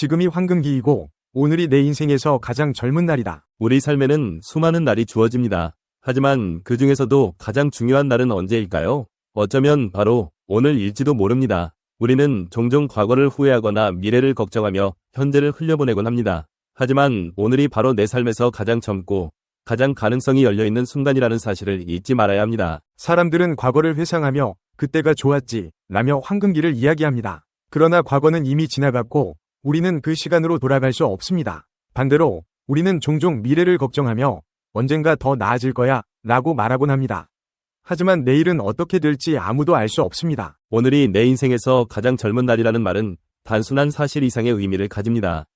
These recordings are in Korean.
지금이 황금기이고 오늘이 내 인생에서 가장 젊은 날이다. 우리 삶에는 수많은 날이 주어집니다. 하지만 그 중에서도 가장 중요한 날은 언제일까요? 어쩌면 바로 오늘일지도 모릅니다. 우리는 종종 과거를 후회하거나 미래를 걱정하며 현재를 흘려보내곤 합니다. 하지만 오늘이 바로 내 삶에서 가장 젊고 가장 가능성이 열려있는 순간이라는 사실을 잊지 말아야 합니다. 사람들은 과거를 회상하며 그때가 좋았지 라며 황금기를 이야기합니다. 그러나 과거는 이미 지나갔고 우리는 그 시간으로 돌아갈 수 없습니다. 반대로 우리는 종종 미래를 걱정하며 언젠가 더 나아질 거야 라고 말하곤 합니다. 하지만 내일은 어떻게 될지 아무도 알 수 없습니다. 오늘이 내 인생에서 가장 젊은 날이라는 말은 단순한 사실 이상의 의미를 가집니다.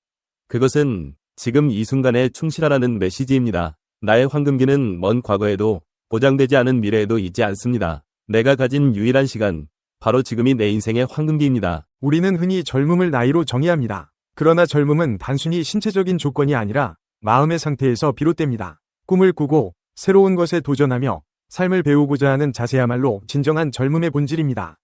그것은 지금 이 순간에 충실하라는 메시지입니다. 나의 황금기는 먼 과거에도 보장되지 않은 미래에도 있지 않습니다. 내가 가진 유일한 시간, 바로 지금이 내 인생의 황금기입니다. 우리는 흔히 젊음을 나이로 정의합니다. 그러나 젊음은 단순히 신체적인 조건이 아니라 마음의 상태에서 비롯됩니다. 꿈을 꾸고 새로운 것에 도전하며 삶을 배우고자 하는 자세야말로 진정한 젊음의 본질입니다.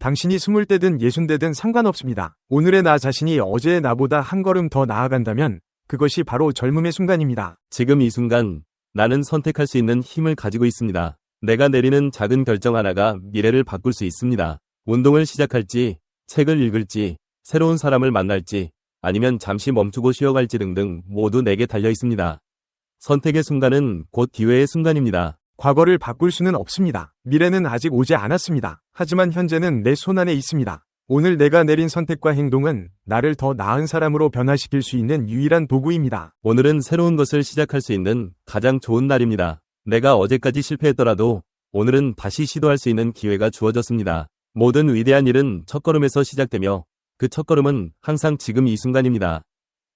당신이 스물 대든 예순 대든 상관없습니다. 오늘의 나 자신이 어제의 나보다 한 걸음 더 나아간다면 그것이 바로 젊음의 순간입니다. 지금 이 순간 나는 선택할 수 있는 힘을 가지고 있습니다. 내가 내리는 작은 결정 하나가 미래를 바꿀 수 있습니다. 운동을 시작할지, 책을 읽을지, 새로운 사람을 만날지, 아니면 잠시 멈추고 쉬어갈지 등등 모두 내게 달려 있습니다. 선택의 순간은 곧 기회의 순간입니다. 과거를 바꿀 수는 없습니다. 미래는 아직 오지 않았습니다. 하지만 현재는 내 손안에 있습니다. 오늘 내가 내린 선택과 행동은 나를 더 나은 사람으로 변화시킬 수 있는 유일한 도구입니다. 오늘은 새로운 것을 시작할 수 있는 가장 좋은 날입니다. 내가 어제까지 실패했더라도 오늘은 다시 시도할 수 있는 기회가 주어졌습니다. 모든 위대한 일은 첫걸음에서 시작되며 그 첫걸음은 항상 지금 이 순간입니다.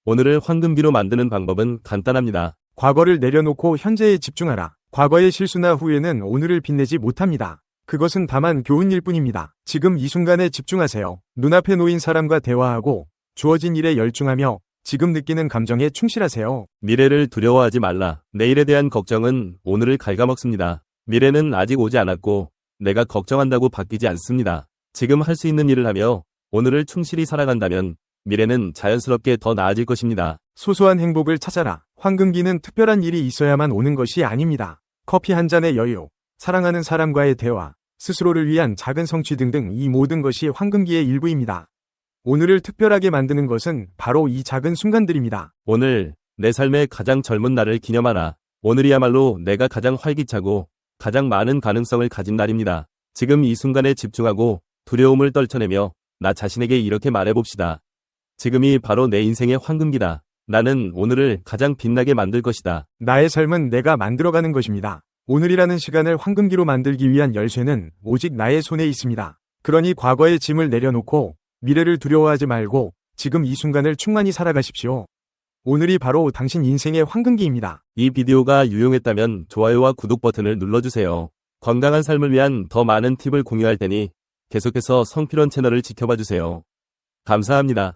오늘을 황금기로 만드는 방법은 간단합니다. 과거를 내려놓고 현재에 집중하라. 과거의 실수나 후회는 오늘을 빛내지 못합니다. 그것은 다만 교훈일 뿐입니다. 지금 이 순간에 집중하세요. 눈앞에 놓인 사람과 대화하고 주어진 일에 열중하며 지금 느끼는 감정에 충실하세요. 미래를 두려워하지 말라. 내일에 대한 걱정은 오늘을 갉아먹습니다. 미래는 아직 오지 않았고 내가 걱정한다고 바뀌지 않습니다. 지금 할 수 있는 일을 하며 오늘을 충실히 살아간다면 미래는 자연스럽게 더 나아질 것입니다. 소소한 행복을 찾아라. 황금기는 특별한 일이 있어야만 오는 것이 아닙니다. 커피 한 잔의 여유, 사랑하는 사람과의 대화, 스스로를 위한 작은 성취 등등 이 모든 것이 황금기의 일부입니다. 오늘을 특별하게 만드는 것은 바로 이 작은 순간들입니다. 오늘 내 삶의 가장 젊은 날을 기념하라. 오늘이야말로 내가 가장 활기차고 가장 많은 가능성을 가진 날입니다. 지금 이 순간에 집중하고 두려움을 떨쳐내며 나 자신에게 이렇게 말해봅시다. 지금이 바로 내 인생의 황금기다. 나는 오늘을 가장 빛나게 만들 것이다. 나의 삶은 내가 만들어가는 것입니다. 오늘이라는 시간을 황금기로 만들기 위한 열쇠는 오직 나의 손에 있습니다. 그러니 과거의 짐을 내려놓고 미래를 두려워하지 말고 지금 이 순간을 충만히 살아가십시오. 오늘이 바로 당신 인생의 황금기입니다. 이 비디오가 유용했다면 좋아요와 구독 버튼을 눌러주세요. 건강한 삶을 위한 더 많은 팁을 공유할 테니 계속해서 성필원 채널을 지켜봐 주세요. 감사합니다.